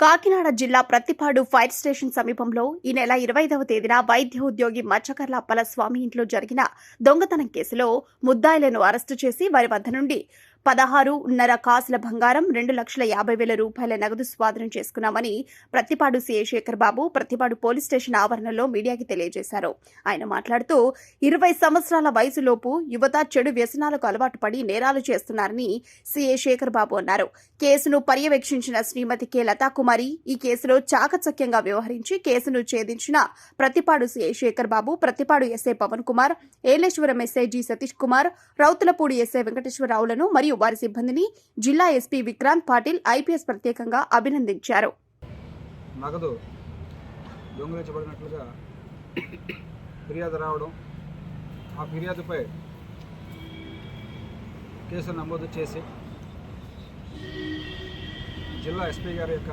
కాకినాడ జిల్లా Prathipadu fire station సమీపంలో ఈ నెల ఇరవైదవ తేదీన వైద్య ఉద్యోగి మచ్చకర్ల అప్పలస్వామి ఇంట్లో జరిగిన దొంగతనం కేసులో ముద్దాయిలను అరెస్టు చేసి వారి వద్ద నుండి పదహారున్నర కాసుల బంగారం రెండు లక్షల యాభై వేల రూపాయల నగదు స్వాధీనం చేసుకున్నామని Prathipadu CI Sekhar Babu Prathipadu police station ఆవరణలో మీడియాకి తెలియజేశారు. ఆయన మాట్లాడుతూ ఇరవై సంవత్సరాల వయసులోపు యువత చెడు వ్యసనాలకు అలవాటు పడి నేరాలు చేస్తున్నారని సీఐ శేఖర్ బాబు అన్నారు. కేసును పర్యవేక్షించిన శ్రీమతి కె. లతాకుమారి ఈ కేసులో చాకచక్యంగా వ్యవహరించి కేసును ఛేదించిన Prathipadu CI Sekhar Babu Prathipadu SI Pavan Kumar Yeleswaram SI G Satish Kumar Rowthulapudi SI వెంకటేశ్వరరావులను మరియు వారి సిబ్బందిని జిల్లా ఎస్పీ విక్రాంత్ పాటిల్ ఐపీఎస్ ప్రత్యేకంగా అభినందించారు. నగదు దొంగిలించబడినట్లుగా ఫిర్యాదు రావడం ఆ ఫిర్యాదుపై కేసు నమోదు చేసి జిల్లా ఎస్పీ గారి యొక్క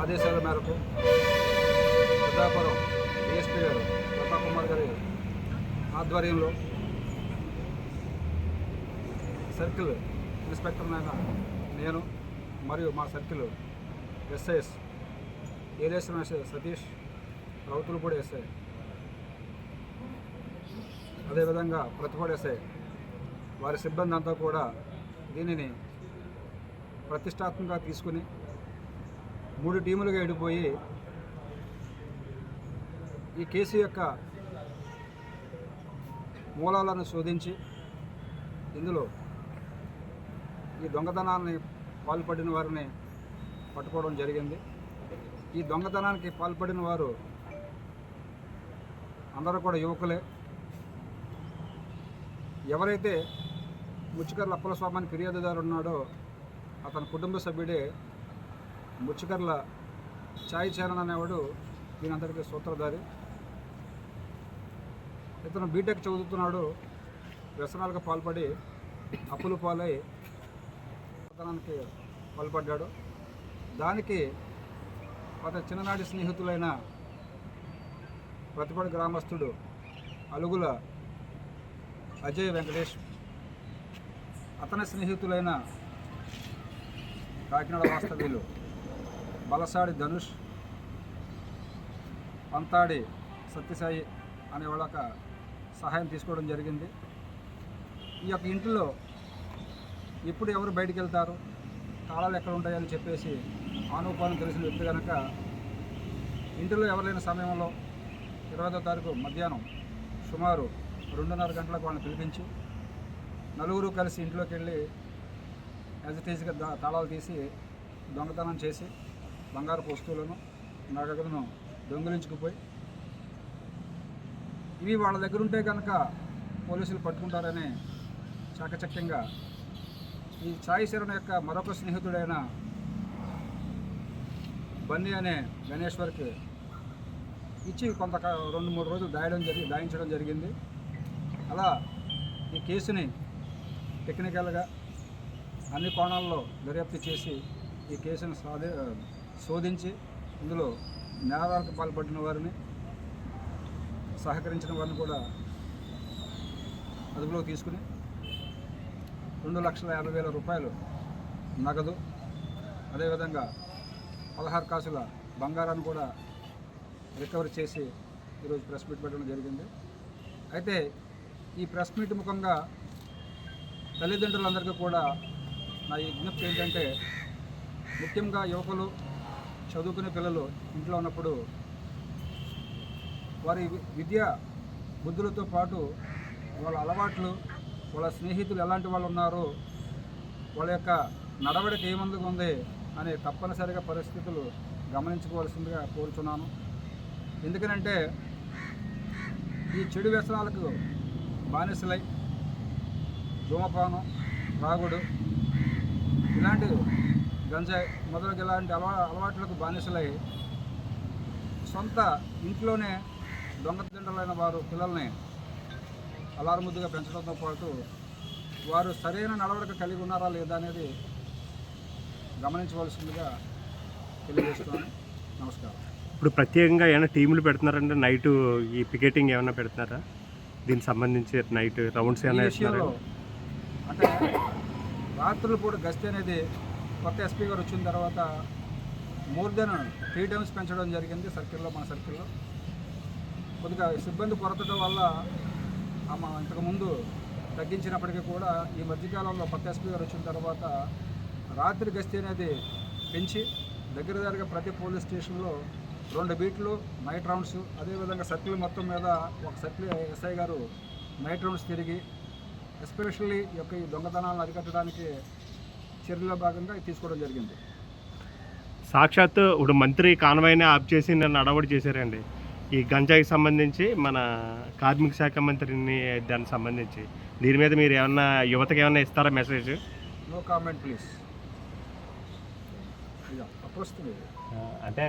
ఆదేశాల మేరకు పెద్దాపురం డిఎస్పీ గారు ప్రతాప్ కుమార్ గారి ఆధ్వర్యంలో సర్కిల్ ఇన్స్పెక్టర్ నేను మరియు మా circle SIs Yeleswaram SI Satish Rowthulapudi SI. అదేవిధంగా ప్రతిపాడు ఎస్ఐ. వారి సిబ్బంది అంతా కూడా దీనిని ప్రతిష్టాత్మకంగా తీసుకుని మూడు టీములుగా ఎడిపోయి ఈ కేసు యొక్క మూలాలను శోధించి ఇందులో ఈ దొంగతనాన్ని పాల్పడిన వారిని పట్టుకోవడం జరిగింది. ఈ దొంగతనానికి పాల్పడిన వారు అందరూ కూడా యువకులే. ఎవరైతే ముచ్చికర్ల అప్పల స్వామిని ఫిర్యాదుదారు ఉన్నాడో అతని కుటుంబ సభ్యుడే ముచ్చికర్ల ఛాయ్ చరణ్ అనేవాడు దీనంతటికీ సూత్రధారి. ఇతను బీటెక్ చదువుతున్నాడు వ్యసనాలకు పాల్పడి అప్పులు పాలై దొంగతనానికి పాల్పడ్డాడు దానికి అతని చిన్ననాటి స్నేహితులైన ప్రతిపడి గ్రామస్తుడు అలుగుల అజయ్ వెంకటేష్ అతని స్నేహితులైన కాకినాడ వాస్తవ్యులు బలసాడి ధనుష్ పంతాడి సత్యసాయి అనే వాళ్ళ సహాయం తీసుకోవడం జరిగింది. ఈ యొక్క ఇంటిలో ఎప్పుడు ఎవరు బయటికి వెళ్తారు తాళాలు ఎక్కడ ఉంటాయని చెప్పేసి ఆనుపాను తెలిసిన వ్యక్తి కనుక ఇంటిలో ఎవరైనా సమయంలో ఇరవైదో తారీఖు మధ్యాహ్నం సుమారు రెండున్నర గంటలకు వాళ్ళని పిలిపించి నలుగురు కలిసి ఇంట్లోకి వెళ్ళి యాజిటీజ్గా దా తాళాలు తీసి దొంగతనం చేసి బంగారపు వస్తువులను నగదులను దొంగిలించుకుపోయి ఇవి వాళ్ళ దగ్గర ఉంటే కనుక పోలీసులు పట్టుకుంటారని చాకచక్యంగా ఈ సాయి శరణ్ యొక్క మరొక స్నేహితుడైన బన్నీ అనే గణేశ్వర్కి ఇచ్చి కొంత రెండు మూడు రోజులు దాయడం జరిగి దాయించడం జరిగింది. అలా ఈ కేసుని టెక్నికల్గా అన్ని కోణాల్లో దర్యాప్తు చేసి ఈ కేసును సాధి శోధించి ఇందులో నేరాలకు పాల్పడిన వారిని సహకరించిన వారిని కూడా అదుపులోకి తీసుకుని రెండు లక్షల యాభై వేల రూపాయలు నగదు. అదేవిధంగా పదహారు కాసుల బంగారాన్ని కూడా రికవరీ చేసి ఈరోజు ప్రెస్ మీట్ పెట్టడం జరిగింది. అయితే ఈ ప్రెస్ మీట్ ముఖంగా తల్లిదండ్రులందరికీ కూడా నా ఈ విజ్ఞప్తి ఏంటంటే ముఖ్యంగా యువకులు చదువుకునే పిల్లలు ఇంట్లో ఉన్నప్పుడు వారి విద్య బుద్ధులతో పాటు వాళ్ళ అలవాట్లు వాళ్ళ స్నేహితులు ఎలాంటి వాళ్ళు ఉన్నారు వాళ్ళ యొక్క నడవడిక ఏమందుకు ఉంది అనే తప్పనిసరిగా పరిస్థితులు గమనించుకోవాల్సిందిగా కోరుచున్నాను. ఎందుకనంటే ఈ చెడు వ్యసనాలకు బానిసలై ధూమపానం రాగుడు ఇలాంటి గంజాయి మొదలగు ఇలాంటి అలవా అలవాట్లకు బానిసలై సొంత ఇంట్లోనే దొంగతిండలైన వారు పిల్లల్ని అలారముద్దుగా పెంచడంతో పాటు వారు సరైన నడవడిక కలిగి ఉన్నారా లేదా అనేది గమనించవలసిందిగా తెలియజేస్తున్నాను. నమస్కారం. ఇప్పుడు ప్రత్యేకంగా ఏమైనా టీములు పెడుతున్నారంటే నైట్ ఈ పికెటింగ్ ఏమైనా పెడుతున్నారా? దీనికి సంబంధించి నైట్ రౌండ్స్ ఏమైనా అంటే రాత్రులు పూట గస్తీ అనేది కొత్త ఎస్పీ గారు వచ్చిన తర్వాత మోర్ దెన్ త్రీ టైమ్స్ పెంచడం జరిగింది సర్కిల్లో మన సర్కిల్లో. కొద్దిగా సిబ్బంది కొరత వల్ల ఆమె ఇంతకుముందు తగ్గించినప్పటికీ కూడా ఈ మధ్యకాలంలో కొత్త ఎస్పీ గారు వచ్చిన తర్వాత రాత్రి గస్తీ అనేది పెంచి దగ్గర దగ్గరగా ప్రతి పోలీస్ స్టేషన్లో రెండు బీట్లు నైట్ రౌండ్స్ అదేవిధంగా సర్కిల్ మొత్తం మీద ఒక సర్కిల్ ఎస్ఐ గారు నైట్ రౌండ్స్ తిరిగి ఎస్పెషల్లీ యొక్క ఈ దొంగతనాలను అరికట్టడానికి చర్యలో భాగంగా తీసుకోవడం జరిగింది. సాక్షాత్ ఇప్పుడు మంత్రి కాన్వాయ్ని ఆప్ చేసి నన్ను అడవడి చేశారండి. ఈ గంజాయికి సంబంధించి మన కార్మిక శాఖ మంత్రిని దానికి సంబంధించి. దీని మీద మీరు ఏమన్నా యువతకి ఏమన్నా ఇస్తారా మెసేజ్ నో కామెంట్ ప్లీజ్ అంటే